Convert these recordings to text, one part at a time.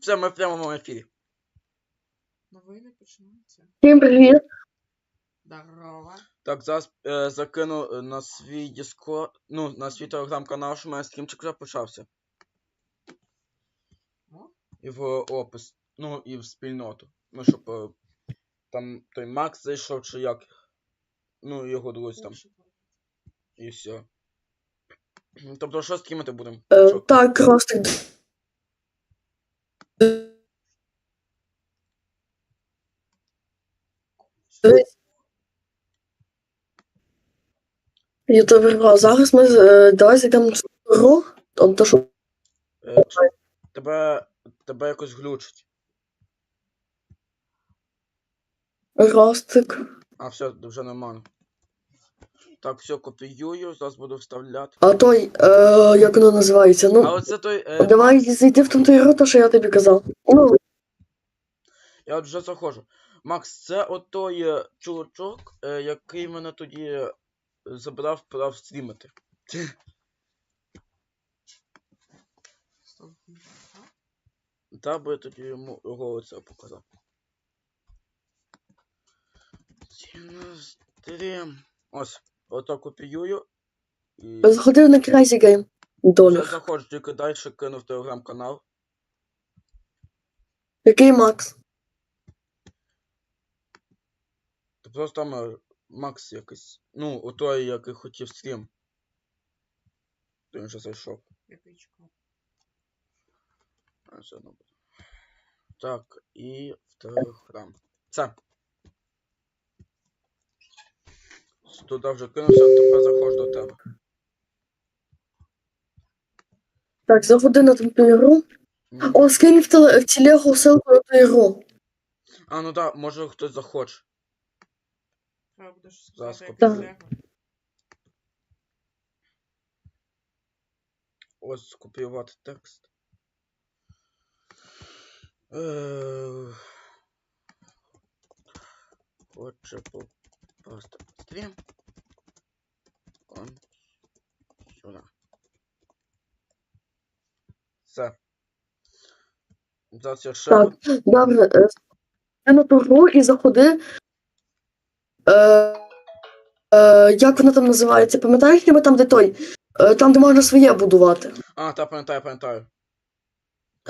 Все, ми в прямому ефірі. Новини починаються. Всім привіт. Здорово. Так, зараз е, закину е, на свій Discord, ну, на свій телеграм-канал, що у мене стрімчик вже почався. О, І в опис. Ну, і в спільноту. Ну, щоб е, там той Макс зайшов чи як. Ну, його друзі там. І все. Тобто, що стрімити будемо? Е, так, Ростик. Ютубер Бро, зараз ми е, давай зайдемо цю гру. То, що Е, тебе, тебе якось глючить. Ростик. А, все, вже нормально. Так, все, копіюю, зараз буду вставляти. А той, е, як воно називається? ну. А оце той. Е, давай зайди в ту ігру, то, що я тобі казав. Ну, Я от вже заходжу. Макс, це от той е, чувачок, е, який мене тоді е, забрав прав стрімити. Та би я тоді йому його оце показав. Стрім. Ось, ото копіюю. І заходи на Crazy Game. я Долар. заходжу, тільки далі кинув телеграм-канал. Який Макс? Та просто там е, Макс якийсь. Ну, отой, який хотів стрім. То він вже зайшов. Який чекав. А, все одно буде. Так, і в телеграм. Це. Туди вже кинувся, тепер заходжу до тебе. Так, заходи на ту ігру. М. О, скинь в, теле, в телегу ссылку на ту ігру. А, ну так, може хтось захоче. Треба буде щось Зараз сказати, як. Лего. Ось скопіювати текст. Е, Хоче попасти в стрім. Он сюди. Все. Зараз я ще Так. Добре, е, ти на ту гру і заходи. Е, е, як вона там називається? Пам'ятаєш, ніби там, де той? Е, там, де можна своє будувати. А, та пам'ятаю, пам'ятаю.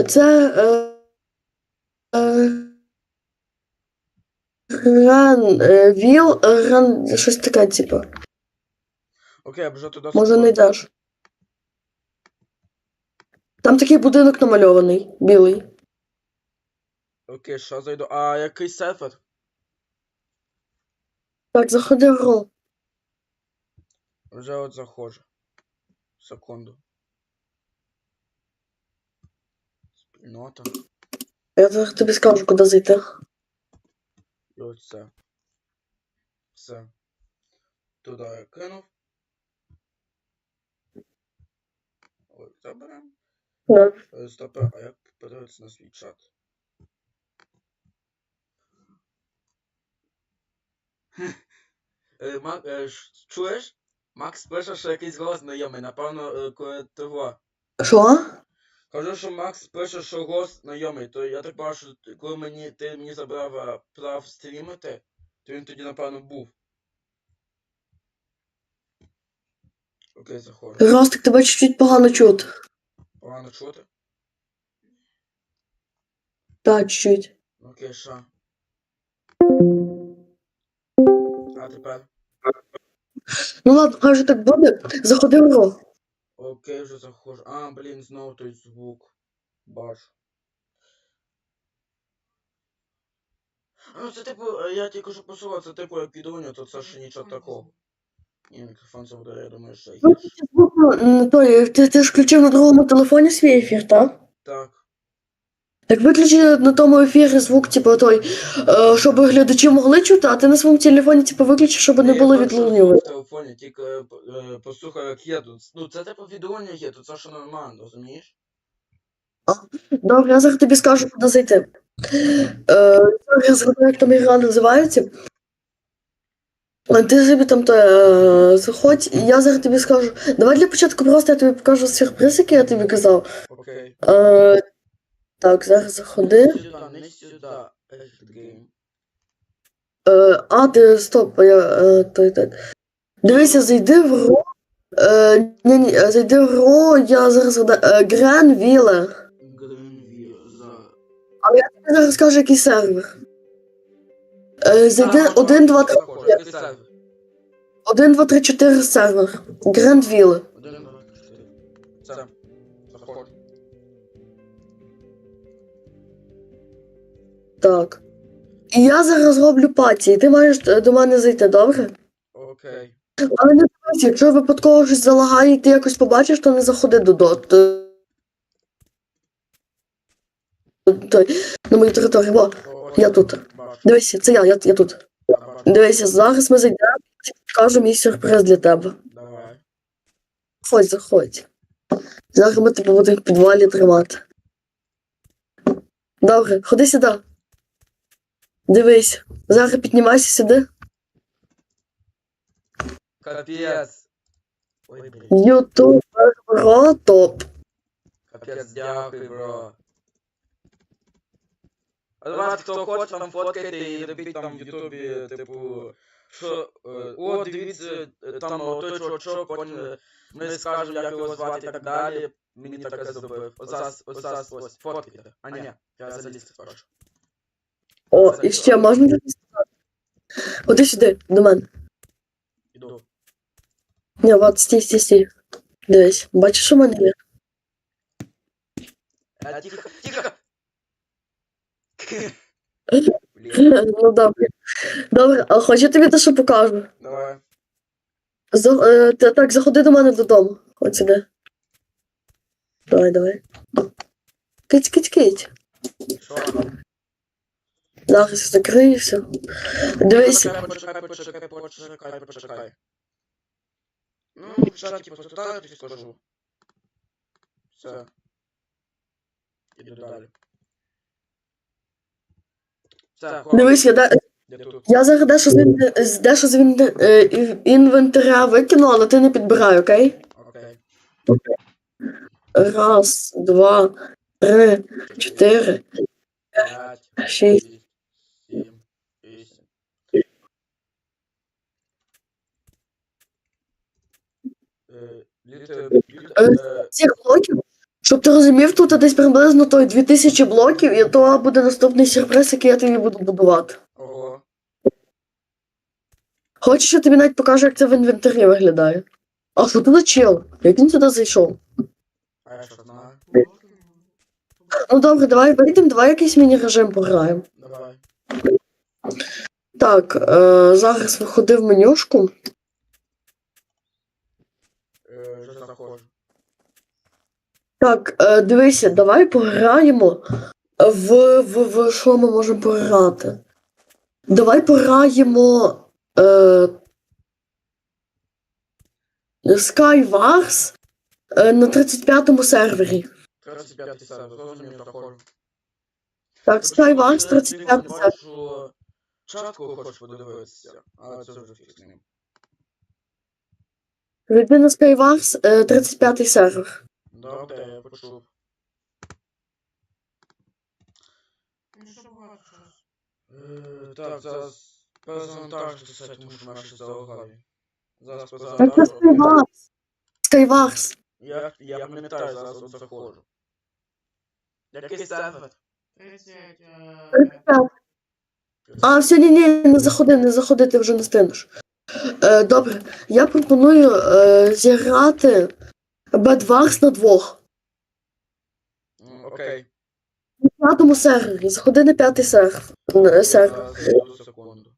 Це. Е, е, Ран, е, Віл, е, ран, щось таке, типу. Окей, я вже туди Може, не йдеш. Там такий будинок намальований, білий. Окей, що зайду. А який сервер? Так, заходи в гру. Вже от заходжу. Секунду. Спільнота. Я тобі скажу, куди зайти. І оце. Все. Туди я кинув. Да. Е, Стоп, а як подивитися на свій чат? Е, Мак, е, ш- чуєш? Макс пише, що якийсь голос знайомий, напевно, е, коли того. Що? Кажу, що Макс пише, що голос знайомий, то я так бачу, коли мені, ти мені забрав е, прав стрімити, то він тоді, напевно, був. Окей, заходжу. Ростик, тебе чуть-чуть погано чути. Погано чути? Так, чуть-чуть. Окей, що? А тепер? Ну ладно, хай вже так буде. Заходи в гру. Окей, вже заходжу. А, блін, знову той звук. Бачу. А, ну це типу, е, я тільки що посував, це типу як відео, то це ще нічого такого. Ні, мікрофон забуде, я думаю, що гірше. Той, ти, ти ж включив на другому телефоні свій ефір, так? Так. Так виключи на тому ефірі звук, типу той, е, щоб глядачі могли чути, а ти на своєму телефоні, типу, виключи, щоб не було що відлунювання. В телефоні тільки е, е, як є тут. Ну, це типу відео є, то це ще нормально, розумієш? Добре, я зараз тобі скажу, куди зайти. Е, я згадаю, як там ігра називається. А Ти собі там то, е, заходь, я зараз тобі скажу. Давай для початку просто я тобі покажу сюрприз, який я тобі казав. Окей. Е, Так, зараз заходи. Сюди, не сюди. Е, а, ти стоп, я. Е, той, той. Дивися, зайди в ро. Е, ні, ні, е, зайди в ро, я зараз згадаю. Е, Гренвіле. За... Я зараз скажу, який сервер. Е, зайди А, 1, 2, 3, заходжу. Сервер? 1, 2, 3, 4 сервер. Гренвіле. Один, два, три, чотири. Все. Заходжу. Так. І я зараз роблю паті, і ти маєш е, до мене зайти, добре? Окей. Але не дивись, якщо випадково щось залагає, і ти якось побачиш, то не заходи до дот. е, Той, на мою територію. Во, О, я тут. Бачу. Дивися, це я, я, я тут. Дивися, зараз ми зайдемо, покажу мій сюрприз для тебе. Давай. Заходь, заходь. Зараз ми тебе будемо в підвалі тримати. Добре, ходи сюди. Дивись, зараз піднімайся сюди. Капець. Ютубер бро топ. Капець, дякую, бро. Давайте, хто хоче, там фоткайте і робіть там в Ютубі, типу, що, е, о, дивіться, е, там о, той чувачок, е, ми скажемо, як його звати і так далі. Мені таке зробив. Ось ось ось ось, фоткайте. А ні, я залізти спершу. О, і ще можна тобі? Ходи сюди, до мене. Іду. Ні, от стій, стій, стій. Дивись, бачиш, в мене є? Тихо! Блін, Ну добре. Добре, а хочу тобі те, що покажу. давай. За, е, та- так, заходи до мене додому. Ось сюди. Давай, давай. Кить, кить, кить. Що? Зараз закриюся. Дивись, Почекай, почекай, почекай, почекай, почекай. Ну, в чаті постараюсь скажу. Все. Іду далі. Дивись, я, де, я зараз дещо з, ін- дещо з ін- е, інвентаря викину, але ти не підбирай, окей? Окей. Раз, два, три, чотири, П'ять, шість. Цих блоків, щоб ти розумів, тут десь приблизно той 2000 блоків, і то буде наступний сюрприз, який я тобі буду будувати. ого. Хочеш, я тобі навіть покажу, як це в інвентарі виглядає. А що ти за чел? Як він сюди зайшов? А я що знаю? Ну добре, давай вийдемо, давай якийсь міні-режим пограємо. Давай. Так, е, зараз виходи в менюшку. Е, вже заходжу. Так, е, дивися, давай пограємо в, в, в що ми можемо пограти. Давай пограємо е, Skywars е, на 35-му сервері. 35 сервер, зрозумів, заходжу. Так, Skywars 35 сервер. чатку хочеш подивитися, але це вже фіг з на Skywars е, 35 сервер. Добре, я почув. Ну що? Е, Так, зараз перезавантажити все, тому що наші. Зараз Так, це перезавантажу. Skywars. Skywars. Я, я пам'ятаю, зараз от заходжу. Який сервер? 30. е, А, все, ні, ні, не заходи, не заходи, ти вже не стинеш. Е, добре, я пропоную е, зіграти Bedwars на двох. М, Окей. На п'ятому сервері. Заходи на п'ятий сервер. е, сервер. Зараз, одну секунду.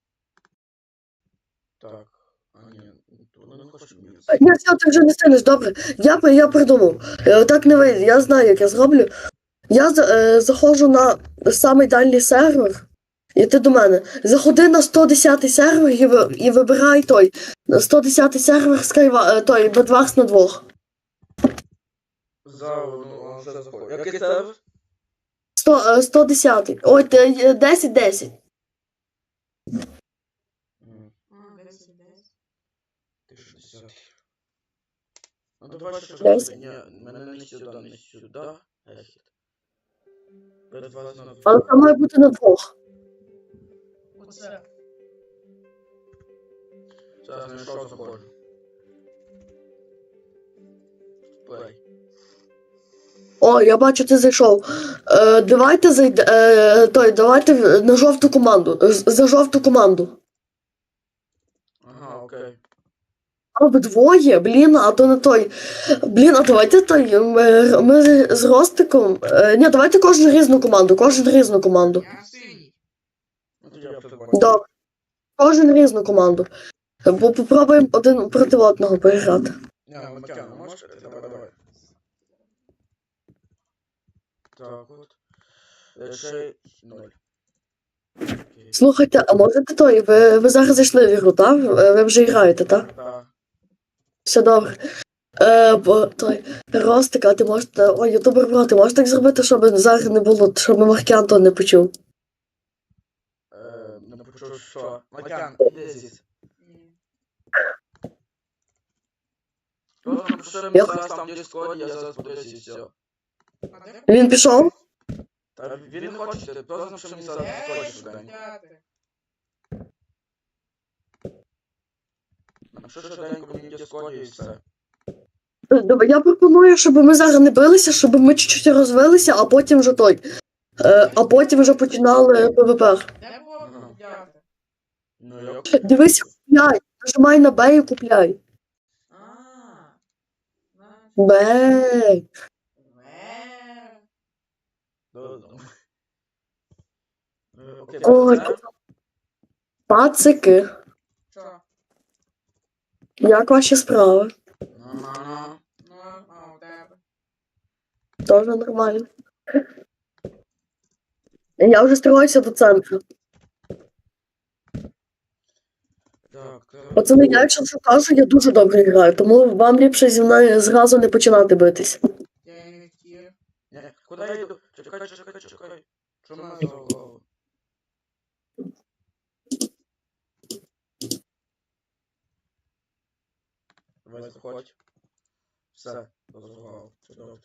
Так. А ні, воно не хоче мені. Е, Ні, все, ти вже не стинеш, добре. Я, при- я придумав. Е, так не вийде, я знаю, як я зроблю. Я за- е, заходжу на самий дальній сервер. І ти до мене. Заходи на 110 сервер і, ви- і вибирай той. На 110 сервер Skywars, е, той Bedwars на двох. За, ну, вже заходжу. Який сервер? 100, е, 110. Ой, те- е, 10, 10. М, а, 10, 10. Ти 60. Ну давай ще Десять. щось. Ні, мене не сюди, не сюди. Ехід. Перед вас на Але це має бути на двох. Оце. Зараз знайшов заходжу. Плей. О, я бачу, ти зайшов. Е, давайте зайде. Е, той, давайте на жовту команду. За жовту команду. Ага, окей. А вдвоє, блін, а то не той. Блін, а давайте той. Ми, ми з- Ростиком. Е, ні, давайте кожен різну команду, кожен різну команду. Добре. Кожен різну команду. Бо попробуємо один проти одного поіграти. Не, ну можеш? Давай, давай. Так, от. Ще... Ноль. Окей. Слухайте, а можете той? Ви, ви зараз зайшли в ігру, так? Ви вже граєте, так? Так. Все добре. Е, бо той Ростик, а ти можете. Ой, ютубер бро, ти можеш так зробити, щоб зараз не було, щоб Маркіанто не почув. Е, Не почув, що. Матян, іди звідси. Просто напиши мені Я- зараз там в Discord, я зараз подивлюсь і все. Він пішов? Та він не хоче, ти просто напиши мені зараз Де швиденько. шукати? Напиши швиденько мені в і все. Добре, я пропоную, щоб ми зараз не билися, щоб ми чуть-чуть розвилися, а потім вже той. Е, а потім вже починали ПВП. Де. Ну я... Дивись, купляй. Нажимай на Б і купляй. А. Значить, Б. Е. Да-да. Е, Окей, Ой, пацики. Що? Як ваші справи? Ну, а у тебе? Тоже нормально. Я вже строюся до центру. Так, так. Пацани, я якщо що кажу, я дуже добре граю, тому вам ліпше зі мною зразу не починати битись. Я не хотів. Куди я йду? Чекай, чекай, чекай. Мене залагало? Давай заходь. Все, залагало. Все добре.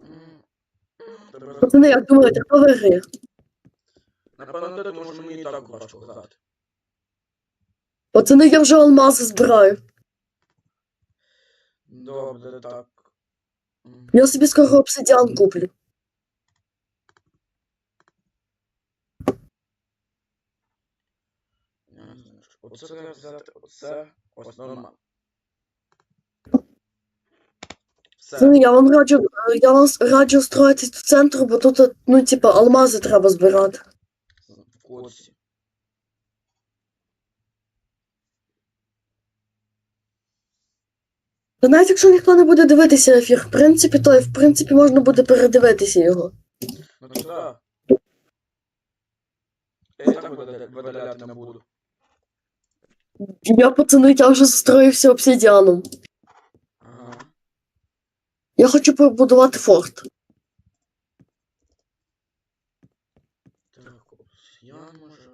М, Тебе Пацани, як думаєте, хто виграє? Напевно, ти, тому що мені і так важко грати. Пацани, я вже алмази збираю. Добре, так. Я собі скоро обсидіан куплю. я не знаю, що- Оце треба взяти, оце, ось нормально. Все. Я вам раджу, я вам раджу строїтись до центру, бо тут, ну, типа, алмази треба збирати. В курсі. Та навіть якщо ніхто не буде дивитися ефір, в принципі, то в принципі можна буде передивитися його. Ну то да. Я і так видаля- видаляти не буду. Я, пацани, я вже застроївся обсидіаном. Ага. Я хочу побудувати форт. Так, я може...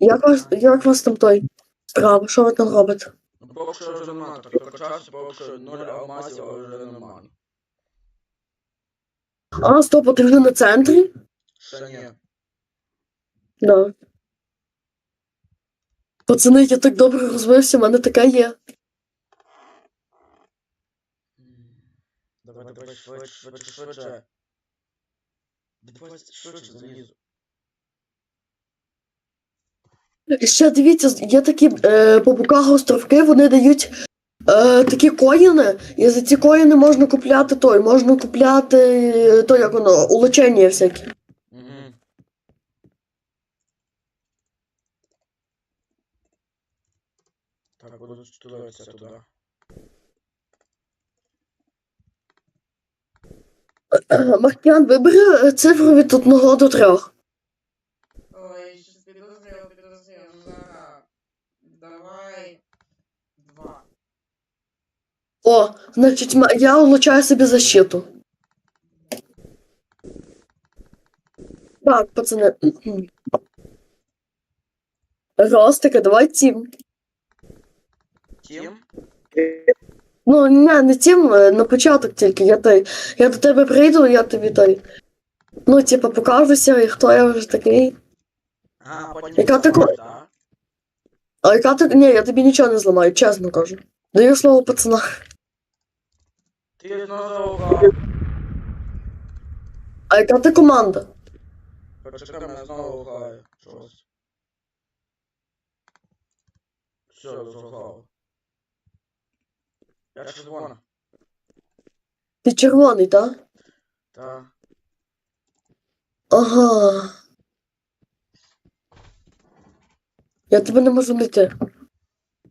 Як вас, як вас там той справа? Що ви там робите? Ну, поки що вже нормально, так прокачався, поки що нуль алмазів, але вже нормально. А, стоп, а ти вже на центрі? Ще ні. Да. Пацани, я так добре розвився, в мене таке є. Давай, давай, швидше, швидше, швидше. Давай швидше залізу. Ще дивіться, є такі е, по боках островки, вони дають е, такі коїни, і за ці коїни можна купляти той, можна купляти е, то, як воно, улучшення всякі. Угу. Так, буду строиться туда. Маркіан, вибери е, цифру від 1 до 3. Ой, щось підозріло. Ну, зараз. Давай. Два. О, значить, я улучшаю собі защиту. Так, пацани. Ростика, давай тім. Тім? Ну, не, не тим, е, на початок тільки. Я той. Я до тебе прийду, я тобі той. Ну, типа, покажуся, і хто я вже такий. А, потім Яка ти ко- так? А яка ти. Ні, я тобі нічого не зламаю, чесно кажу. Даю слово пацана. Ти знову А яка ти команда? Почекай, мене знову грає. Щось. Все, зругав. Я червона. Ти червоний, так? Та. Ага. Я тебе не можу знайти.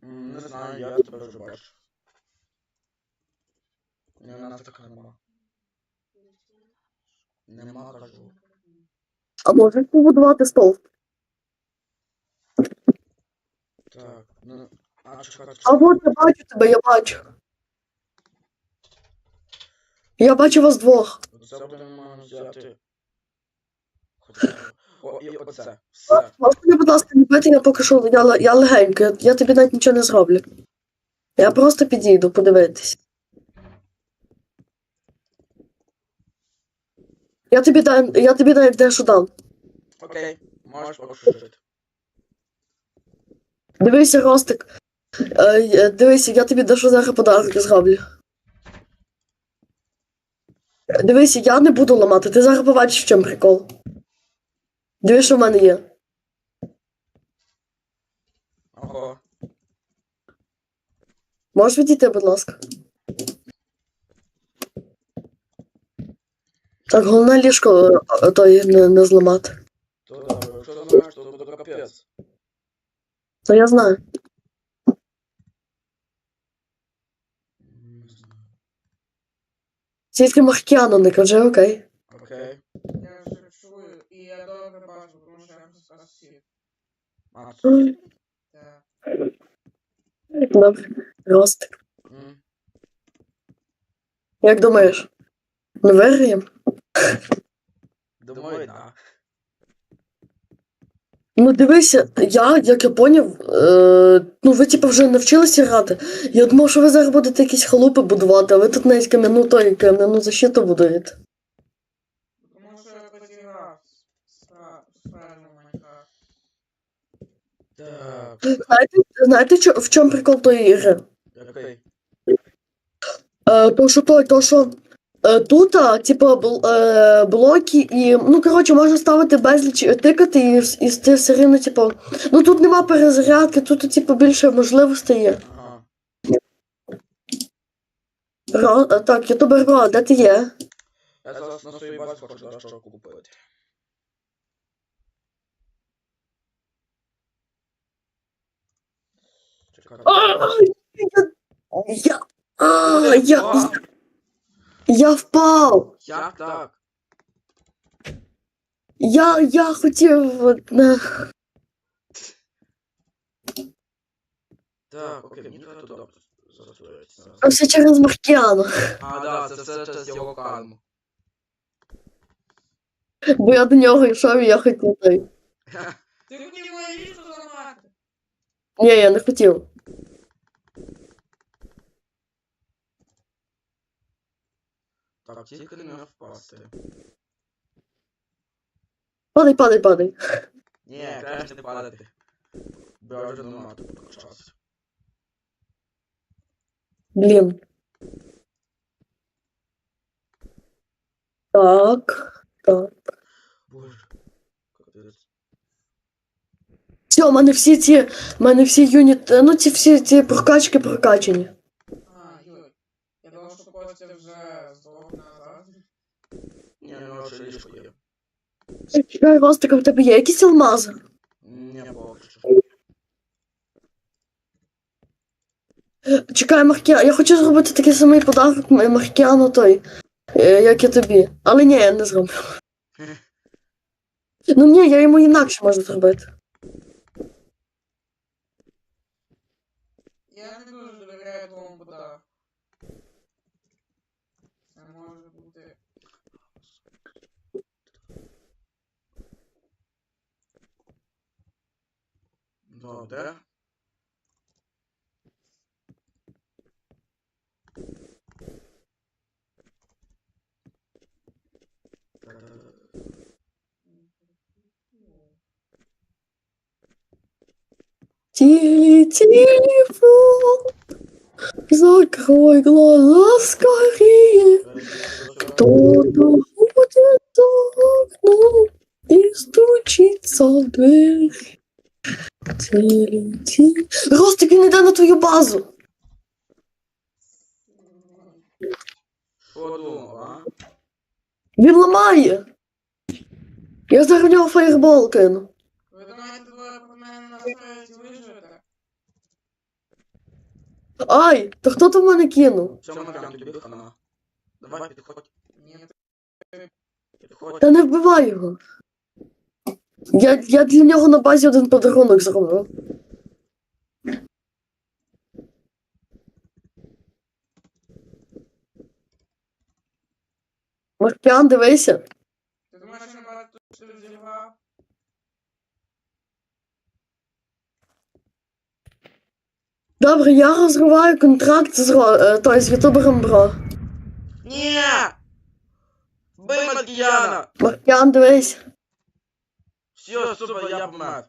Не знаю, я тебе вже бачу. У нас така нема. Нема, кажу. А можеш побудувати стол? Так, ну. А, чекай, А от я бачу тебе, я бачу. Я бачу вас двох. Це будемо взяти. Хоча- О, і оце. Все. Можеш мені, будь ласка, не бити, я поки що я, я легенько, я, я тобі навіть нічого не зроблю. Я просто підійду подивитись. Я тобі дам, я тобі навіть дещо дам. Окей, можеш поки що. Дивися, Ростик. Е, е, дивися, я тобі дещо зараз подарок зроблю. Дивися, я не буду ламати, ти зараз побачиш, в чому прикол. Дивись, що в мене є. Ого. Можеш відійти, будь ласка. Так, головне ліжко е, той не, не зламати. То якщо знаєш, то буде капець. То я знаю. М, Не знаю. Тільки Махкіану не кажи, окей. Окей. Я вже чую, і я добре бачу, тому що я. А, це- Так. Добре. Ростик. М, Як думаєш? Ми виграємо? Думаю, да. Ну дивися, я, як я поняв, е, ну ви типу вже навчилися грати. Я думав, що ви зараз будете якісь халупи будувати, а ви тут навіть кам'яну той кам'яну защиту будуєте. Тому що я сферу Майнкрафт. Так, Знаєте, знаєте чо- в чому прикол тої ігри? окей. Е, то що той, то що тут, а, типу, е, блоки і. Ну, коротше, можна ставити безліч е, тикати і, і ти все рівно, типу. Ну тут нема перезарядки, тут, типу, більше можливостей є. Ро, е, так, ютубер Ро, де ти є? Я зараз на своїй базі хочу дещо купити. Чекай. Я. А, я, я впав. Як так? Я, я хотів. е, Так, окей, мені треба туди застроїтися. Це все через Маркіану. А, да, це все через його карму. Бо я до нього йшов і я хотів той. Ти хотів моє ліжко зламати? Ні, я не хотів. Так, тільки не впасти. Падай, падай, падай. Ні, краще не падати. Бо я вже нема тут часу. Блін. Так. Так. Боже. Капець. Все, у мене всі ці. У мене всі юніт. Ну, ці всі ці прокачки прокачані. Ні, у ліжко є. Чекай, Ростика, в тебе є якісь алмази? Не поки що. Чекай, Маркіан, я хочу зробити такий самий подарок Маркіану той, е, як і тобі. Але ні, я не зроблю. Ну ні, я йому інакше можу зробити. одно, а, да? Телефон, закрой глаза скорее, кто-то будет за окном и стучится в дверь. Ростик, він іде на твою базу. Що думав, а? Він ламає. Я зараз в нього фаєрбол кину. Ви думаєте, ви мене виживете? Ай, то хто то в мене кинув? Цьому Мар'ян тобі хана. Давай, підходь, Ні, підходь. Та не вбивай його. Я, я для нього на базі один подарунок зробив. Маркіан, дивися. ти думаєш, що я багато що розіграв? Добре, я розриваю контракт з, Ро- е, той, з ютубером Бро. Ні! Бий Маркіяна! Маркіан, дивись. Все, супер, я помер.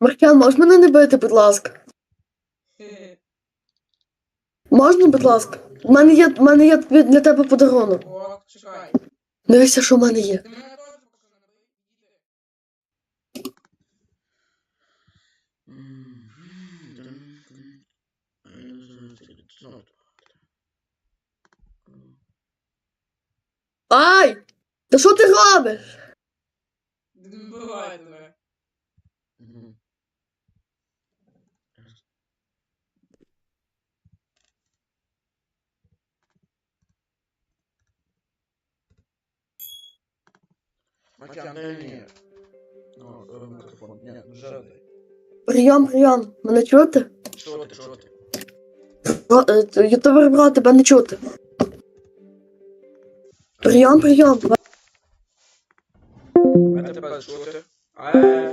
Маркіан, можеш мене не бити, будь ласка. Можна, будь ласка? У мене є, в мене є для тебе подарунок. О, чекай. Дивися, що в мене є. Ти мене теж поки що не бий. Іди. Ай! Та що ти робиш? Не вбивай тебе. Дай мені. Ну, е, мікрофон. Ні, вже. Прийом, прийом. Мене чути? Що ти, що ти? Е, Ютубер Бро, тебе не чути. Прийом, прийом. А тебе що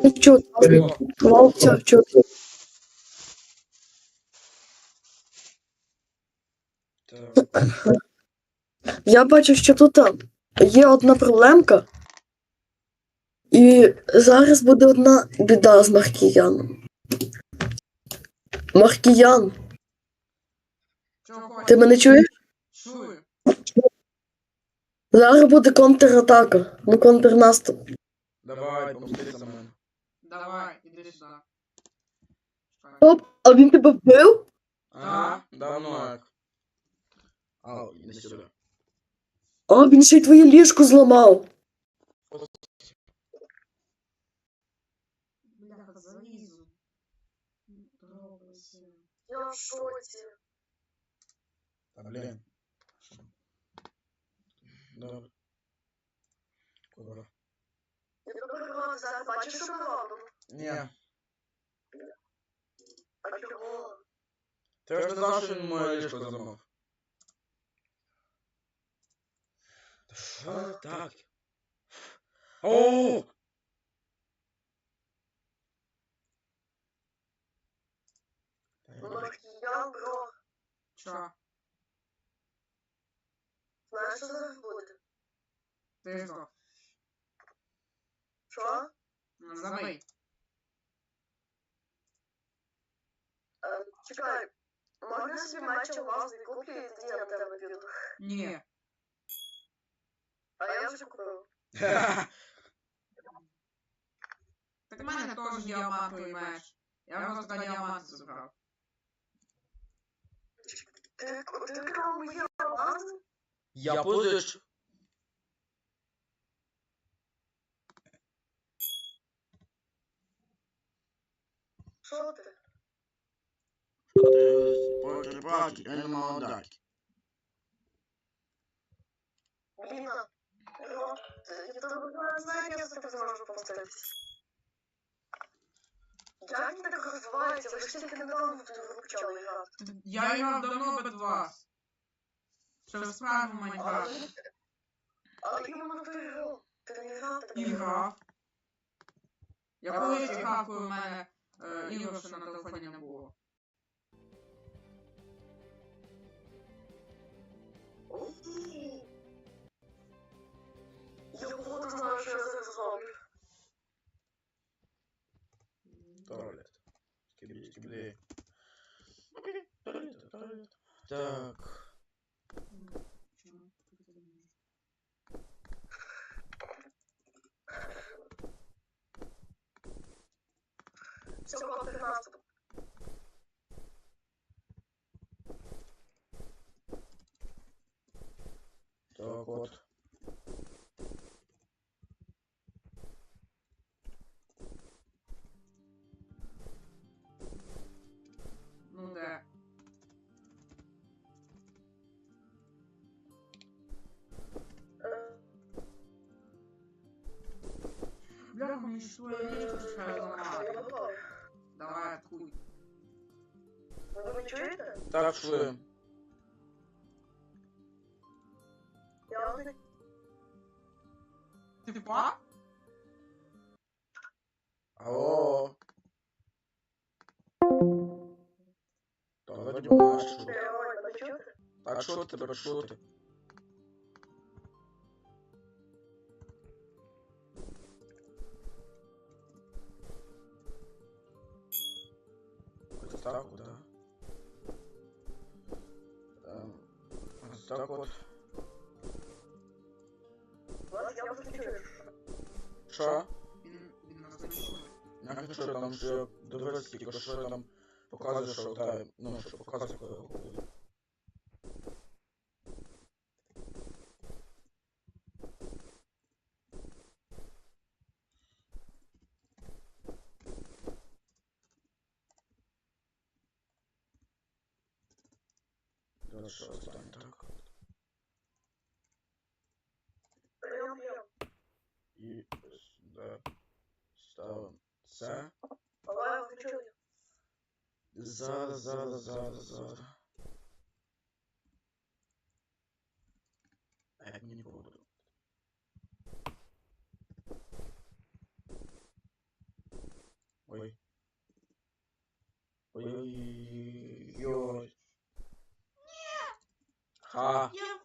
Не чути. Чути. Я бачу, що тут є одна проблемка. І зараз буде одна біда з Маркіяном. Маркіян, ти мене чуєш? Зараз буде контратака. Ну, контрнаступ. Давай, помстися за мене. Давай, іди сюди. Стоп, а він тебе вбив? Ага, давно як. Ау, не сюди. А, він ще й твоє ліжко зламав. Бляха, залізу. Я в шоці. Та блін. Добре. Куда? Ютубер зараз бачиш, що ми робимо? Ні. А чого? Ти ж не знав, що він моє ліжко замов. Та Що так? О! Бро, Чо? знаєш, що зараз буде? Ти що? Що? Ну, Забий. Е, Чекай, можна собі меч алмазний куплю і тоді я на тебе піду. Ні. А я вже купив. Так в мене теж діамантовий меч. Я просто діаманти забрав. Ти, ти крав мої алмази? Я позич. Що ти? Я не мав дати. Бро, я тебе знаю, я за тебе зможу. Як він так розвивається? Ви ж тільки недавно в гру почали грати. Я грав давно без вас. Ще в справжньому Майнкрафті. Але іменно в ту. Ти не грав І давно. грав. Я коли в мене е, ігор на телефоні не було. Ой. Його Откуда що я зараз зроблю? Туалет. Скибли, скибли. Окей, туалет, туалет. Так. Бляха, мені ж твоє ліжко ще зламати. Давай, откуй. Ви мене чуєте? Так, шли. Я не Ти впав? Алло. Та вроді бачу. що. Я не чуєте? Так що ти, брат, що ти? Дивись, тільки що там показує, що та, ну, що показує, коли виходить. Давай що останнє, так. Прийом, Зараз, зараз, зараз, зараз. А як мені поводу? Ой. Ой-ой-ой. Ха. Я